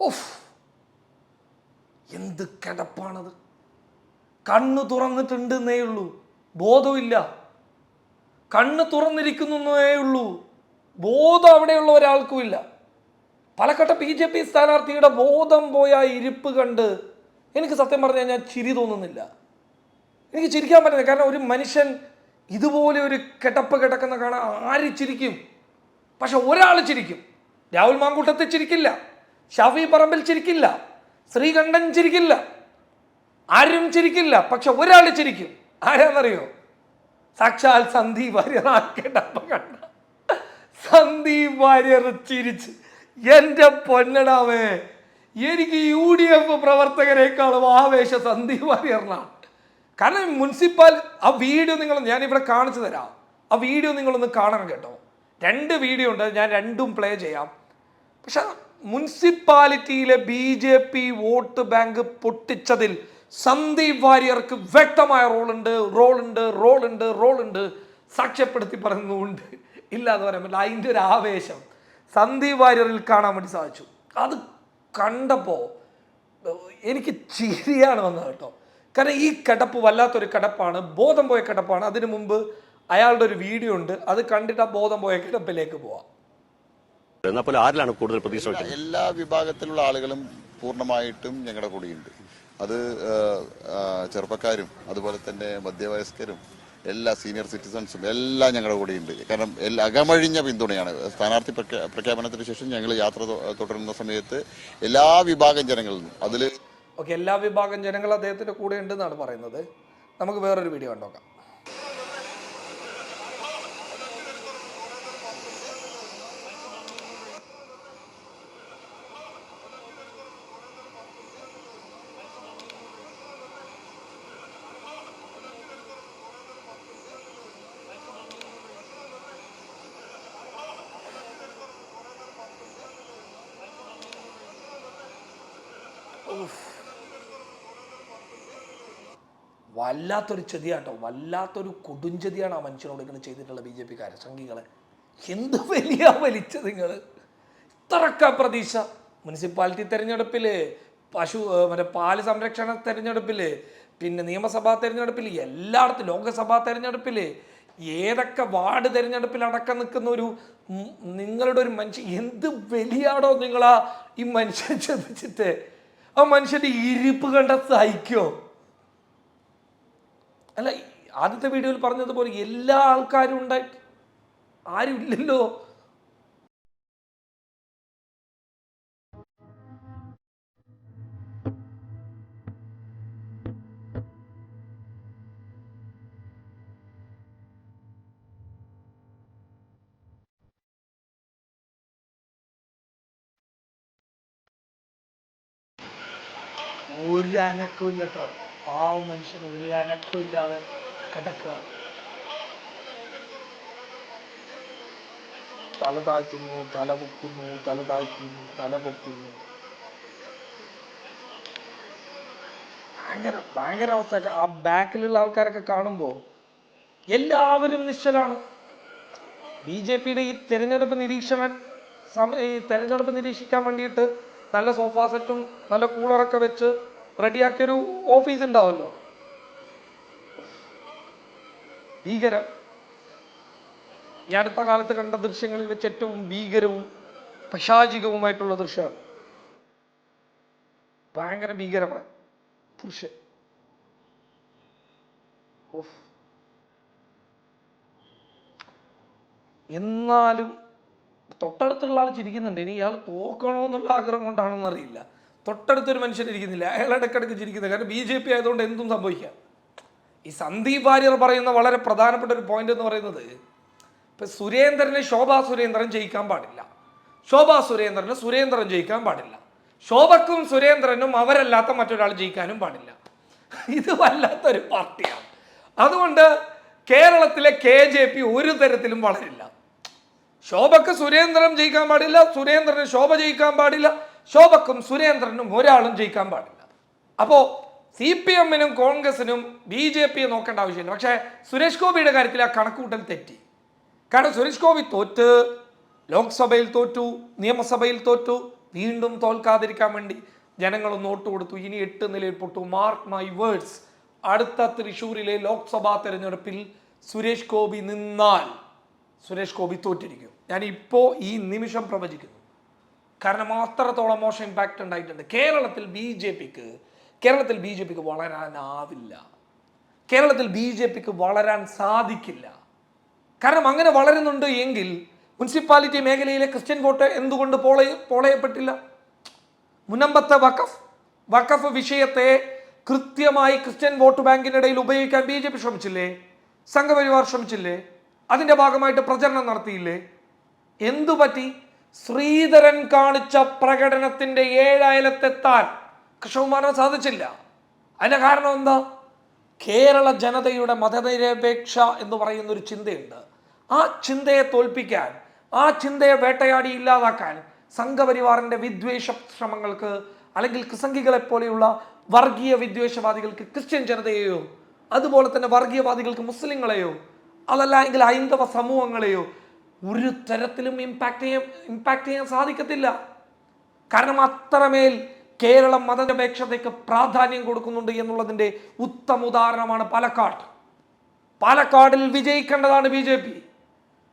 Of എന്ത് കിടപ്പാണത്? കണ്ണ് തുറന്നിട്ടുണ്ടെന്നേ ഉള്ളൂ. ബോധമില്ല കണ്ണ് തുറന്നിരിക്കുന്നേ ഉള്ളൂ. ബോധം അവിടെയുള്ള ഒരാൾക്കും ഇല്ല പാലക്കാട്ടെ ബി ജെ പി സ്ഥാനാർത്ഥിയുടെ ബോധം പോയ ഇരിപ്പ് കണ്ട് എനിക്ക് സത്യം പറഞ്ഞു കഴിഞ്ഞാൽ ചിരി തോന്നുന്നില്ല. എനിക്ക് ചിരിക്കാൻ പറ്റുന്നില്ല കാരണം ഒരു മനുഷ്യൻ ഇതുപോലെ ഒരു കെട്ടപ്പ് കിടക്കുന്ന കാണാൻ ആര് ചിരിക്കും? പക്ഷെ ഒരാൾ ചിരിക്കും. രാഹുൽ മാങ്കൂട്ടത്തെ ചിരിക്കില്ല. ഷാഫി പറമ്പിൽ ചിരിക്കില്ല. ശ്രീകണ്ഠൻ ചിരിക്കില്ല. ആരും ചിരിക്കില്ല. പക്ഷെ ഒരാൾ ചിരിക്കും. ആരാന്നറിയോ? സാക്ഷാൽ സന്ദീപ് വാര്യർ. ആ കേട്ടപ്പോ കണ്ട? സന്ദീപ് വാര്യർ ചിരിച്ച്. എന്റെ പൊന്നടാവേ എനിക്ക് യു ഡി എഫ് പ്രവർത്തകരെക്കാളും ആവേശ സന്ദീപ് വാര്യറിനാണ്. കാരണം മുനിസിപ്പാൽ ആ വീഡിയോ നിങ്ങൾ ഞാൻ ഇവിടെ കാണിച്ചു തരാം. ആ വീഡിയോ നിങ്ങളൊന്ന് കാണണം കേട്ടോ. രണ്ട് വീഡിയോ ഉണ്ട്. ഞാൻ രണ്ടും പ്ലേ ചെയ്യാം. പക്ഷെ മുനിസിപ്പാലിറ്റിയിലെ B J P vote bank പൊട്ടിച്ചതിൽ Sandeep വാര്യർക്ക് വ്യക്തമായ റോളുണ്ട് റോളുണ്ട് റോളുണ്ട് റോളുണ്ട്. സാക്ഷ്യപ്പെടുത്തി പറയുന്നുണ്ട്. ഇല്ല എന്ന് പറയാൻ പറ്റില്ല. അതിന്റെ ഒരു ആവേശം സന്ദീപ് വാര്യറിൽ കാണാൻ വേണ്ടി സാധിച്ചു. അത് കണ്ടപ്പോൾ എനിക്ക് ചിരിയാണ് വന്നത് കേട്ടോ. കാരണം ഈ കിടപ്പ് വല്ലാത്തൊരു കിടപ്പാണ് ബോധം പോയ കിടപ്പാണ്. അതിനു മുമ്പ് അയാളുടെ ഒരു വീഡിയോ ഉണ്ട്. അത് കണ്ടിട്ട് ആ ബോധം പോയ കിടപ്പിലേക്ക് പോവാം. എന്നാൽ പോലും ആരിലാണ് കൂടുതൽ പ്രതീക്ഷ എല്ലാ വിഭാഗത്തിലുള്ള ആളുകളും പൂർണമായിട്ടും ഞങ്ങളുടെ കൂടെയുണ്ട്. അത് ചെറുപ്പക്കാരും അതുപോലെ തന്നെ മധ്യവയസ്കരും എല്ലാ സീനിയർ സിറ്റിസൺസും എല്ലാം ഞങ്ങളുടെ കൂടെയുണ്ട്. കാരണം എല്ലാ അകമഴിഞ്ഞ പിന്തുണയാണ്. സ്ഥാനാർത്ഥി പ്രഖ്യാ- പ്രഖ്യാപനത്തിന് ശേഷം ഞങ്ങൾ യാത്ര തുടരുന്ന സമയത്ത് എല്ലാ വിഭാഗം ജനങ്ങളിൽ നിന്നും അതിൽ ഓക്കെ എല്ലാ വിഭാഗം ജനങ്ങൾ അദ്ദേഹത്തിന്റെ കൂടെ ഉണ്ടെന്നാണ് പറയുന്നത്. നമുക്ക് വേറൊരു വീഡിയോ കണ്ടോക്കാം. വല്ലാത്തൊരു ചതിയാട്ടോ. വല്ലാത്തൊരു കൊടുഞ്ചതിയാണ് ആ മനുഷ്യനോട് ഇങ്ങനെ ചെയ്തിട്ടുള്ള ബി ജെ പിക്കാരെ സംഘികളെ. എന്ത് വലിയ വലിച്ച നിങ്ങൾ ഇത്രക്ക പ്രതീക്ഷ. മുനിസിപ്പാലിറ്റി തെരഞ്ഞെടുപ്പിൽ പശു മറ്റേ പാൽ സംരക്ഷണ തെരഞ്ഞെടുപ്പിൽ പിന്നെ നിയമസഭാ തെരഞ്ഞെടുപ്പിൽ എല്ലായിടത്തും ലോകസഭാ തെരഞ്ഞെടുപ്പിൽ ഏതൊക്കെ വാർഡ് തെരഞ്ഞെടുപ്പിൽ അടക്കം നിൽക്കുന്ന ഒരു നിങ്ങളുടെ ഒരു മനുഷ്യൻ എന്ത് വലിയാടോ നിങ്ങളാ ഈ മനുഷ്യൻ ചതിച്ചിട്ട് ആ മനുഷ്യന്റെ ഇരിപ്പ് കണ്ട സഹിക്കോ? അല്ല ആദ്യത്തെ വീഡിയോയിൽ പറഞ്ഞതുപോലെ എല്ലാ ആൾക്കാരും ഉണ്ടായി. ആരും ഇല്ലല്ലോ ഒരു കേട്ടോ ആ മനുഷ്യൻ ഒരു ഇല്ലാതെ കിടക്കുക. തല താഴ്ത്തുന്നു തല പൊക്കുന്നു തല താഴ്ത്തുന്നു തല പൊക്കുന്നു. ഭയങ്കര ഭയങ്കര അവസ്ഥ ആ ബാക്കിലുള്ള ആൾക്കാരൊക്കെ കാണുമ്പോ എല്ലാവരും നിശ്ചലാണ്. ബി ജെ പിയുടെ ഈ തെരഞ്ഞെടുപ്പ് നിരീക്ഷകൻ ഈ തെരഞ്ഞെടുപ്പ് നിരീക്ഷിക്കാൻ വേണ്ടിയിട്ട് നല്ല സോഫാ സെറ്റും നല്ല കൂളറൊക്കെ വെച്ച് റെഡിയാക്കിയൊരു ഓഫീസ് ഉണ്ടാവല്ലോ. ഭീകരം ഞാൻ അടുത്ത കാലത്ത് കണ്ട ദൃശ്യങ്ങളിൽ വെച്ച് ഏറ്റവും ഭീകരവും പശാചികവുമായിട്ടുള്ള ദൃശ്യമാണ്. ഭയങ്കര ഭീകരമാണ്. ദൃശ്യം. എന്നാലും തൊട്ടടുത്തുള്ള ആൾ ചിരിക്കുന്നുണ്ട്. ഇനി ഇയാൾ തോക്കണമെന്നുള്ള ആഗ്രഹം കൊണ്ടാണെന്ന് അറിയില്ല. തൊട്ടടുത്തൊരു മനുഷ്യൻ ഇരിക്കുന്നില്ല. അയാൾ ഇടയ്ക്കിടയ്ക്ക് ചിരിക്കുന്നത് കാരണം ബി ജെ പി ആയതുകൊണ്ട് എന്തും സംഭവിക്കാം. ഈ സന്ദീപ് വാര്യർ പറയുന്ന വളരെ പ്രധാനപ്പെട്ട ഒരു പോയിന്റ് എന്ന് പറയുന്നത് ഇപ്പം സുരേന്ദ്രനെ ശോഭാ സുരേന്ദ്രൻ ജയിക്കാൻ പാടില്ല. ശോഭാ സുരേന്ദ്രന് സുരേന്ദ്രൻ ജയിക്കാൻ പാടില്ല. ശോഭക്കും സുരേന്ദ്രനും അവരല്ലാത്ത മറ്റൊരാൾ ജയിക്കാനും പാടില്ല. ഇത് വല്ലാത്തൊരു പാർട്ടിയാണ്. അതുകൊണ്ട് കേരളത്തിലെ കെ ജെ പി ഒരു തരത്തിലും വളരില്ല. ശോഭക്ക് സുരേന്ദ്രൻ ജയിക്കാൻ പാടില്ല. സുരേന്ദ്രന് ശോഭ ജയിക്കാൻ പാടില്ല. ശോഭക്കും സുരേന്ദ്രനും ഒരാളും ജയിക്കാൻ പാടില്ല. അപ്പോൾ സി പി എമ്മിനും കോൺഗ്രസിനും ബി ജെ പിയെ നോക്കേണ്ട ആവശ്യമില്ല. പക്ഷേ സുരേഷ് ഗോപിയുടെ കാര്യത്തിൽ ആ കണക്കുകൂട്ടൽ തെറ്റി. കാരണം സുരേഷ് ഗോപി തോറ്റ് ലോക്സഭയിൽ തോറ്റു നിയമസഭയിൽ തോറ്റു വീണ്ടും തോൽക്കാതിരിക്കാൻ വേണ്ടി ജനങ്ങളൊന്ന് വോട്ട് കൊടുത്തു. ഇനി എട്ട് നിലയിൽ പൊട്ടു. മാർക്ക് മൈ വേർഡ്സ് അടുത്ത തൃശ്ശൂരിലെ ലോക്സഭാ തെരഞ്ഞെടുപ്പിൽ സുരേഷ് ഗോപി നിന്നാൽ സുരേഷ് ഗോപി തോറ്റിരിക്കും. ഞാൻ ഇപ്പോൾ ഈ നിമിഷം പ്രവചിക്കുന്നു. കാരണം അത്രത്തോളം മോശം ഇമ്പാക്റ്റ് ഉണ്ടായിട്ടുണ്ട്. കേരളത്തിൽ ബി ജെ പിക്ക് കേരളത്തിൽ ബി ജെ പിക്ക് വളരാനാവില്ല. കേരളത്തിൽ ബി ജെ പിക്ക് വളരാൻ സാധിക്കില്ല. കാരണം അങ്ങനെ വളരുന്നുണ്ട് എങ്കിൽ മുനിസിപ്പാലിറ്റി മേഖലയിലെ ക്രിസ്ത്യൻ വോട്ട് എന്തുകൊണ്ട് പോളയ പോളയപ്പെട്ടില്ല? മുനമ്പത്തെ വഖഫ് വഖഫ് വിഷയത്തെ കൃത്യമായി ക്രിസ്ത്യൻ വോട്ട് ബാങ്കിനിടയിൽ ഉപയോഗിക്കാൻ ബി ജെ പി ശ്രമിച്ചില്ലേ? സംഘപരിവാർ ശ്രമിച്ചില്ലേ? അതിന്റെ ഭാഗമായിട്ട് പ്രചരണം നടത്തിയില്ലേ? എന്തു പറ്റി ശ്രീധരൻ കാണിച്ച പ്രകടനത്തിന്റെ ഏഴായാലത്തെത്താൻ കൃഷ്ണകുമാരന് സാധിച്ചില്ല. അതിന്റെ കാരണം എന്താ? കേരള ജനതയുടെ മതനിരപേക്ഷ എന്ന് പറയുന്ന ഒരു ചിന്തയുണ്ട്. ആ ചിന്തയെ തോൽപ്പിക്കാൻ ആ ചിന്തയെ വേട്ടയാടി ഇല്ലാതാക്കാൻ സംഘപരിവാറിന്റെ വിദ്വേഷ ശ്രമങ്ങൾക്ക് അല്ലെങ്കിൽ ക്രിസംഗികളെ പോലെയുള്ള വർഗീയ വിദ്വേഷവാദികൾക്ക് ക്രിസ്ത്യൻ ജനതയെയോ അതുപോലെ തന്നെ വർഗീയവാദികൾക്ക് മുസ്ലിങ്ങളെയോ അതല്ല എങ്കിൽ ഹൈന്ദവ സമൂഹങ്ങളെയോ ഒരു തരത്തിലും ഇമ്പാക്ട് ചെയ്യാൻ ഇമ്പാക്ട് ചെയ്യാൻ സാധിക്കത്തില്ല. കാരണം അത്രമേൽ കേരളം മതനിരപേക്ഷതയ്ക്ക് പ്രാധാന്യം കൊടുക്കുന്നുണ്ട് എന്നുള്ളതിന്റെ ഉത്തമ ഉദാഹരണമാണ് പാലക്കാട്. പാലക്കാടിൽ വിജയിക്കേണ്ടതാണ് ബി ജെ പി.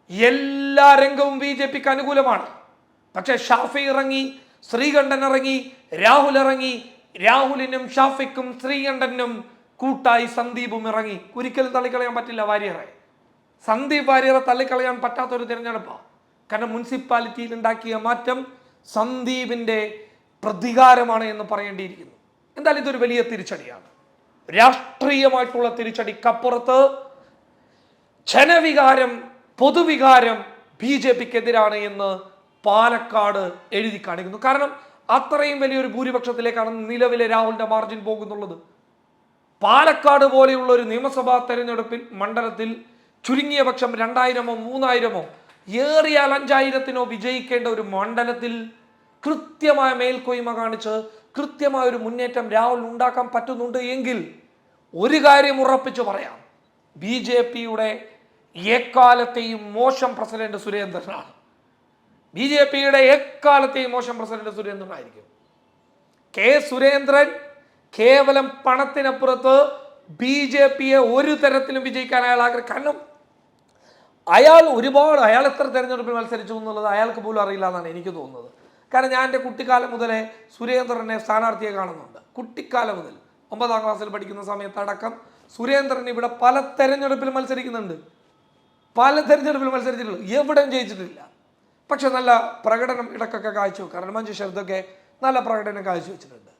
എല്ലാ രംഗവും ബി ജെ പിക്ക് അനുകൂലമാണ്. പക്ഷേ ഷാഫി ഇറങ്ങി ശ്രീകണ്ഠൻ ഇറങ്ങി രാഹുൽ ഇറങ്ങി രാഹുലിനും ഷാഫിക്കും ശ്രീകണ്ഠനും കൂട്ടായി സന്ദീപും ഇറങ്ങി. ഒരിക്കലും തള്ളിക്കളയാൻ പറ്റില്ല വാര്യറെ സന്ദീപ് വാര്യറെ തള്ളിക്കളയാൻ പറ്റാത്തൊരു തിരഞ്ഞെടുപ്പാണ് കാരണം മുനിസിപ്പാലിറ്റിയിൽ ഉണ്ടാക്കിയ മാറ്റം സന്ദീപിന്റെ പ്രതികാരമാണ് എന്ന് പറയേണ്ടിയിരിക്കുന്നു. എന്തായാലും ഇതൊരു വലിയ തിരിച്ചടിയാണ്. രാഷ്ട്രീയമായിട്ടുള്ള തിരിച്ചടിക്കപ്പുറത്ത് ജനവികാരം പൊതുവികാരം ബി ജെ പിക്ക് എതിരാണ് എന്ന് പാലക്കാട് എഴുതി കാണിക്കുന്നു. കാരണം അത്രയും വലിയൊരു ഭൂരിപക്ഷത്തിലേക്കാണ് നിലവിലെ രാഹുലിന്റെ മാർജിൻ പോകുന്നുള്ളത്. പാലക്കാട് പോലെയുള്ള ഒരു നിയമസഭാ തെരഞ്ഞെടുപ്പിൽ മണ്ഡലത്തിൽ ചുരുങ്ങിയ പക്ഷം രണ്ടായിരമോ മൂന്നായിരമോ ഏറിയാൽ അഞ്ചായിരത്തിനോ വിജയിക്കേണ്ട ഒരു മണ്ഡലത്തിൽ കൃത്യമായ മേൽക്കൊയ്മ കാണിച്ച് കൃത്യമായ ഒരു മുന്നേറ്റം രാഹുൽ ഉണ്ടാക്കാൻ പറ്റുന്നുണ്ട് എങ്കിൽ ഒരു കാര്യം ഉറപ്പിച്ചു പറയാം. ബി ജെ പിയുടെ എക്കാലത്തെയും മോശം പ്രസിഡന്റ് സുരേന്ദ്രനാണ്. ബി ജെ പിയുടെ എക്കാലത്തെയും മോശം പ്രസിഡന്റ് സുരേന്ദ്രനായിരിക്കും. കെ സുരേന്ദ്രൻ കേവലം പണത്തിനപ്പുറത്ത് ബി ജെ പിയെ ഒരു തരത്തിലും വിജയിക്കാൻ അയാൾ ആഗ്രഹം കാരണം അയാൾ ഒരുപാട് അയാൾ എത്ര തെരഞ്ഞെടുപ്പിൽ മത്സരിച്ചു എന്നുള്ളത് അയാൾക്ക് പോലും അറിയില്ല എന്നാണ് എനിക്ക് തോന്നുന്നത്. കാരണം ഞാൻ എന്റെ കുട്ടിക്കാലം മുതലേ സുരേന്ദ്രനെ സ്ഥാനാർത്ഥിയെ കാണുന്നുണ്ട്. കുട്ടിക്കാലം മുതൽ. ഒമ്പതാം ക്ലാസ്സിൽ പഠിക്കുന്ന സമയത്തടക്കം സുരേന്ദ്രൻ ഇവിടെ പല തെരഞ്ഞെടുപ്പിൽ മത്സരിക്കുന്നുണ്ട്. പല തെരഞ്ഞെടുപ്പിൽ മത്സരിച്ചിട്ടുള്ളൂ. എവിടെയും ജയിച്ചിട്ടില്ല. പക്ഷെ നല്ല പ്രകടനം ഇടക്കൊക്കെ കാഴ്ചവും കാരണം മഞ്ജു ശബ്ദമൊക്കെ നല്ല പ്രകടനം കാഴ്ചവെച്ചിട്ടുണ്ട്.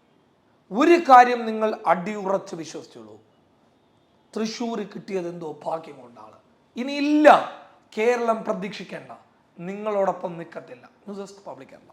ഒരു കാര്യം നിങ്ങൾ അടിയുറച്ച് വിശ്വസിച്ചുള്ളൂ തൃശ്ശൂർ കിട്ടിയത് എന്തോ ഭാഗ്യം കൊണ്ടാണ്. ഇനി ഇല്ല കേരളം പ്രതീക്ഷിക്കേണ്ട. നിങ്ങളോടൊപ്പം നിൽക്കത്തില്ല ന്യൂസ് ഡെസ്ക് പബ്ലിക് കേരള.